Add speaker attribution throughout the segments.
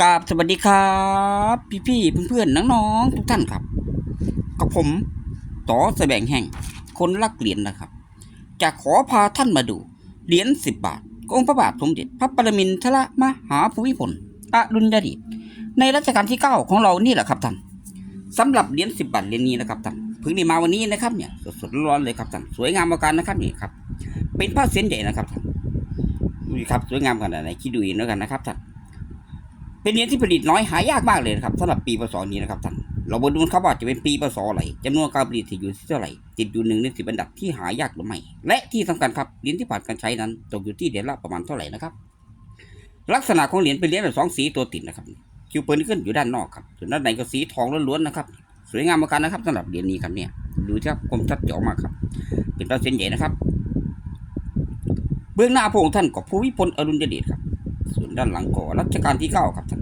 Speaker 1: กราบสวัสดีครับ พี่พี่ๆเพื่อนๆน้องๆทุกท่านครับกับผมต่อแสดงแห่งคนรักเหรียญนะครับ จะขอพาท่านมาดูเหรียญสิบบาทของค์พระบาทสมเด็จพระปรมินทรมหาภูมิพลอดุลยเดชในรัชกาลที่เก้าของเรานี่แหละครับท่านสำหรับเหรียญสิบบาทเหรียญนี้นะครับท่านเพิ่งได้มาวันนี้นะครับเนี่ยสดๆร้อนๆเลยครับท่านสวยงามมาการนะครับนี่ครับเป็นผ้าเส้นใหญ่นะครับท่านดูครับสวยงามขนาดไหนคิดดูเองแล้วกันนะครับท่าน เป็นเหรียญที่ผลิตน้อยหายากมากเลยนะครับสำหรับปีพศนี้นะครับท่านเรามาดูครับว่าจะเป็นปีพศอะไรจำนวนการผลิตอยู่ที่เท่าไหร่ติดอยู่หนึ่งในสิบอันดับที่หายากหรือไม่และที่สำคัญครับเหรียญที่ผ่านการใช้นั้นตกอยู่ที่เหรียญละประมาณเท่าไหร่นะครับ ลักษณะของเหรียญเป็นเหรียญแบบสองสีตัวติดนะครับคิวเปิลขึ้นอยู่ด้านนอกครับส่วนด้านในก็สีทองล้วนๆนะครับ สวยงามมากกันนะครับสำหรับเหรียญนี้ครับเนี่ยดูครับคมชัดเจ๋อมากครับ เป็นตัวเส้นใหญ่นะครับ เบื้องหน้าพระองค์ท่านก็ภูมิพลอดุลยเดชครับ ส่วนด้านหลังก็รัชกาลที่เก้าครับท่าน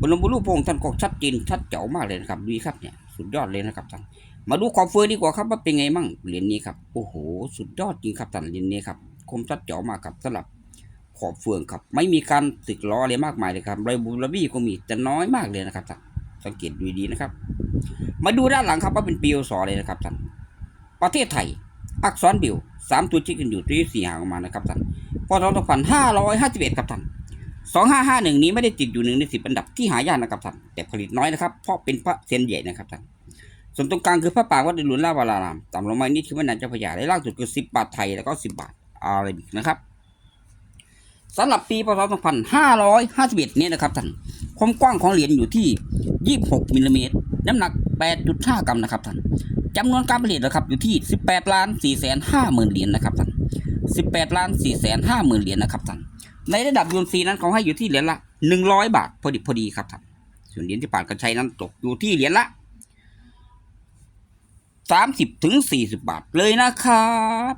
Speaker 1: บรมบุรุษพองค์ท่านก็ชัดเจนชัดเจ๋อมากเลยนะครับดูครับเนี่ยสุดยอดเลยนะครับท่านมาดูความเฟื่องดีกว่าครับว่าเป็นไงมั่งเหรียญนี้ครับโอ้โห สุดยอดจริงครับท่านเหรียญนี้ครับคมชัดเจ๋อมากครับสำหรับขอบเฟืองครับ ไม่มีการสึกล้ออะไรมากมายเลยครับไรบุรบี้ก็มีแต่น้อยมากเลยนะครับท่านสังเกตดูดีนะครับ มาดูด้านหลังครับว่าเป็นปีอสเลยนะครับท่านประเทศไทย อักษรบิวสามตัวชี้กันอยู่ที่สี่หางออกมานะครับท่านพศสองพันห้าร้อยห้าสิบเอ็ดครับท่าน สองห้าห้าหนึ่งนี้ไม่ได้ติดอยู่หนึ่งในสิบอันดับที่หายากนะครับท่านแต่ผลิตน้อยนะครับ เพราะเป็นพระเซียนใหญ่นะครับท่านส่วนตรงกลางคือพระปาวัดเดลุนลาวารารามต่ำลงมานิดคือแม่น้ำเจ้าพระยาและล่างสุดคือสิบบาทไทยแล้วก็สิบบาทอาราบิกนะครับสำหรับปีพศสองพันห้าร้อยห้าสิบเอ็ดนี้นะครับท่านความกว้างของเหรียญอยู่ที่ยี่สิบหกมิลลิเมตรน้ำหนักแปดจุดห้ากรัมนะครับท่านจำนวนการผลิตนะครับอยู่ที่สิบแปดล้านสี่แสนห้าหมื่นเหรียญนะครับท่านสิบแปดล้านสี่แสนห้าหมื่นเหรียญนะครับท่าน ในระดับยูนซีนั้นเขาให้อยู่ที่เหรียญละหนึ่งร้อยบาท พอดีพอดีครับท่านส่วนเหรียญที่ผ่านการใช้นั้นตกอยู่ที่เหรียญละสามสิบถึงสี่สิบบาทเลยนะครับ